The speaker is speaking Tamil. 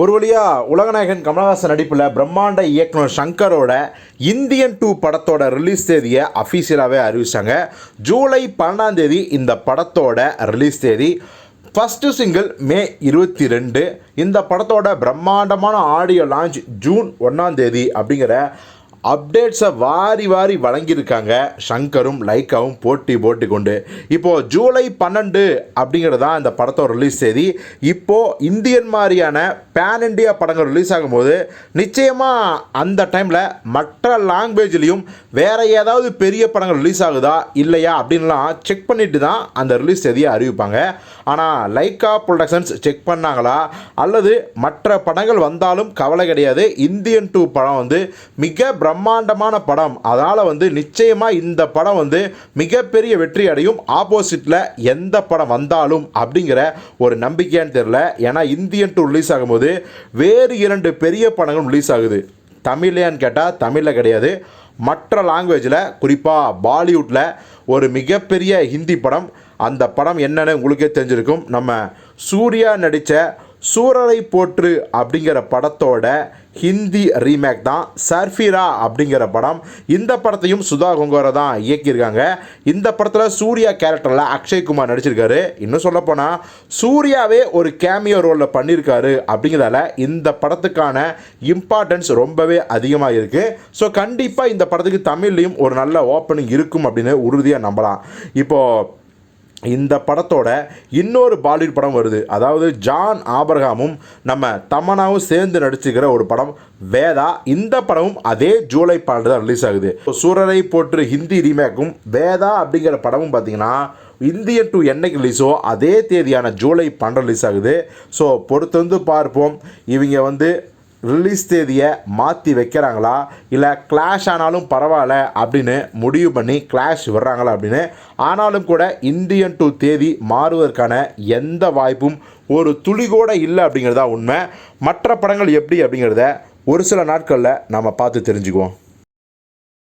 ஒரு வழியா உலகநாயகன் கமலஹாசன் நடிப்பில் பிரம்மாண்ட இயக்குனர் சங்கரோட இந்தியன் டூ படத்தோட ரிலீஸ் தேதியை அஃபீஷியலாகவே அறிவிச்சாங்க. ஜூலை பன்னெண்டாம் தேதி இந்த படத்தோட ரிலீஸ் தேதி. ஃபஸ்ட்டு சிங்கிள் மே இருபத்தி ரெண்டு. இந்த படத்தோட பிரம்மாண்டமான ஆடியோ லான்ச் ஜூன் ஒன்றாம் தேதி அப்படிங்கிற அப்டேட்ஸை வாரி வாரி வழங்கியிருக்காங்க. ஷங்கரும் லைக்காவும் போட்டி போட்டி கொண்டு இப்போது ஜூலை பன்னெண்டு அப்படிங்கிறது தான் இந்த படத்தோட ரிலீஸ் தேதி. இப்போது இந்தியன் மாதிரியான பேன் இண்டியா படங்கள் ரிலீஸ் ஆகும்போது நிச்சயமாக அந்த டைமில் மற்ற லாங்குவேஜ்லேயும் வேறு ஏதாவது பெரிய படங்கள் ரிலீஸ் ஆகுதா இல்லையா அப்படின்லாம் செக் பண்ணிட்டு தான் அந்த ரிலீஸ் தேதியை அறிவிப்பாங்க. ஆனால் லைக்கா ப்ரொடக்ஷன்ஸ் செக் பண்ணாங்களா? அல்லது மற்ற படங்கள் வந்தாலும் கவலை கிடையாது. இந்தியன் டூ படம் வந்து மிக பிரம்மாண்டமான படம். அதனால் வந்து நிச்சயமாக இந்த படம் வந்து மிகப்பெரிய வெற்றி அடையும். ஆப்போசிட்டில் எந்த படம் வந்தாலும் அப்படிங்கிற ஒரு நம்பிக்கையான்னு தெரில ஏன்னா இந்தியன் டூ ரிலீஸ் ஆகும்போது வேறு இரண்டு பெரிய படங்களும் ரிலீஸ் ஆகுது. தமிழ்லையான்னு கேட்டால் தமிழில் கிடையாது. மற்ற லாங்குவேஜில் குறிப்பாக பாலிவுட்டில் ஒரு மிகப்பெரிய ஹிந்தி படம். அந்த படம் என்னன்னு உங்களுக்கே தெரிஞ்சிருக்கும். நம்ம சூர்யா நடித்த சூரரை போற்று அப்படிங்கிற படத்தோட ஹிந்தி ரீமேக் தான். சர்ஃபிரா அப்படிங்கிற படம். இந்த படத்தையும் சுதா கொங்கோரை தான் இயக்கியிருக்காங்க. இந்த படத்தில் சூர்யா கேரக்டரில் அக்ஷய்குமார் நடிச்சிருக்காரு. இன்னும் சொல்லப்போனால் சூர்யாவே ஒரு கேமியோ ரோலில் பண்ணியிருக்காரு அப்படிங்கிறதால இந்த படத்துக்கான இம்பார்ட்டன்ஸ் ரொம்பவே அதிகமாக இருக்குது ஸோ கண்டிப்பாக இந்த படத்துக்கு தமிழ்லையும் ஒரு நல்ல ஓப்பனிங் இருக்கும் அப்படின்னு உறுதியாக நம்பலாம். இப்போது இந்த படத்தோட இன்னொரு பாலிவுட் படம் வருது. அதாவது ஜான் ஆபர்காமும் நம்ம தமனாவும் சேர்ந்து நடிச்சுக்கிற ஒரு படம் வேதா. இந்த படமும் அதே ஜூலை பன்னெண்டு தான் ரிலீஸ் ஆகுது. சூரரை போற்று ஹிந்தி ரீமேக்கும் வேதா அப்படிங்கிற படமும் பார்த்தீங்கன்னா இந்தியன் டூ என்னைக்கு ரிலீஸோ அதே தேதியான ஜூலை பன்னெண்டு ரிலீஸ் ஆகுது. ஸோ பொறுத்து வந்து பார்ப்போம். இவங்க வந்து ரிலீஸ் தேதியை மாற்றி வைக்கிறாங்களா? இல்லை கிளாஷ் ஆனாலும் பரவாயில்ல அப்படின்னு முடிவு பண்ணி கிளாஷ் விடுறாங்களா அப்படின்னு? ஆனாலும் கூட இந்தியன் டூ தேதி மாறுவதற்கான எந்த வாய்ப்பும் ஒரு துளி கூட இல்லை அப்படிங்கிறதா உண்மை. மற்ற படங்கள் எப்படி அப்படிங்கிறத ஒரு சில நாட்களில் நாம் பார்த்து தெரிஞ்சுக்குவோம்.